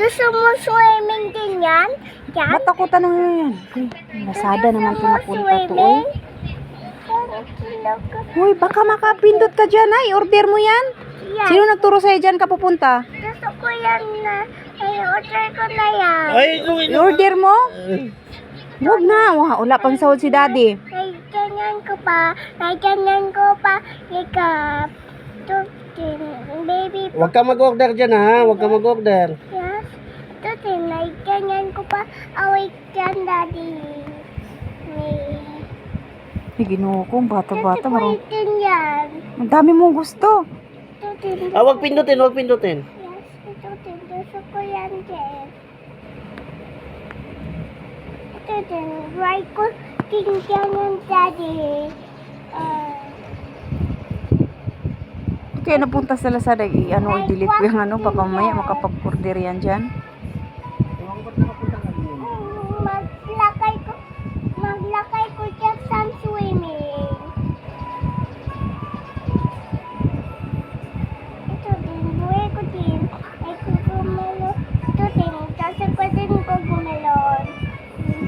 Gusto mo swimming din yan? Yan? Ba't ako tanong nyo yan? Uy, Lazada naman pinapunta to, oy. Ka- Uy, baka makapindot ka dyan, ay. Order mo yan. Yan. Sino nagturo sa'yo dyan ka pupunta? Gusto ko yan na. Ay, order ko na yan. Ay, gawin na. I-order mo? Huwag na. Wah, wala pang sahod si daddy. Ay, ganyan ko pa. Ay, ganyan ko pa. Ikap. Tutin. Baby Huwag ka mag-order dyan ha. Huwag ka mag-order. Ganyan ko pa. Away dyan, daddy. May. Ay, ginoo ko. Bata-bata. Gusto ko Marang... din yan. Ang dami mong gusto. Tutin. Ah, huwag pindutin, huwag pindutin. Yes, tutin. Gusto ko yan din. Tutin. Right ko din ganyan, daddy. Ah. Kaya napunta sa Lazada, i- ano, i-delete ko yung ano, baka mamaya makapag-order yan dyan.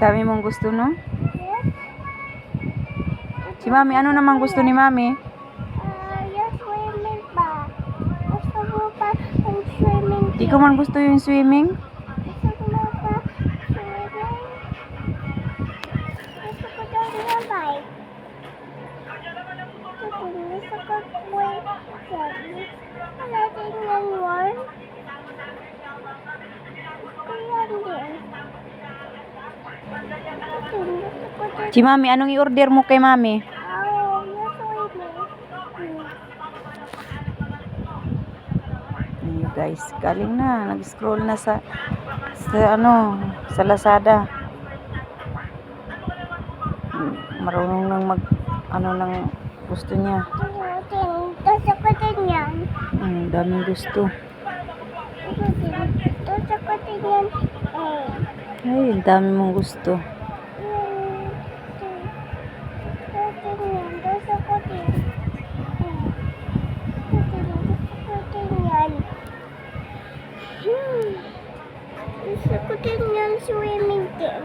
Dami mong gusto, no? Si Mami, ano naman gusto ni Mami? Ah, yung swimming pa. Gusto mo ang swimming Di ko man gusto yung swimming. Gusto mo pa swimming? Gusto ko daw na bike. Gusto ko, gusto ko wait. Wala din yan warm. Gusto ko yan din. Gusto, gusto ko din. Si Mami, anong i-order mo kay Mami? Ayun guys, galing na. Nag-scroll na sa, sa ano, sa Lazada. Marunong nang mag, ano nang gusto niya. Gusto ko din yan. Hmm, daming gusto. Gusto ko din yan. Ay, ang dami mong gusto. Gusto ko din yan swimming din.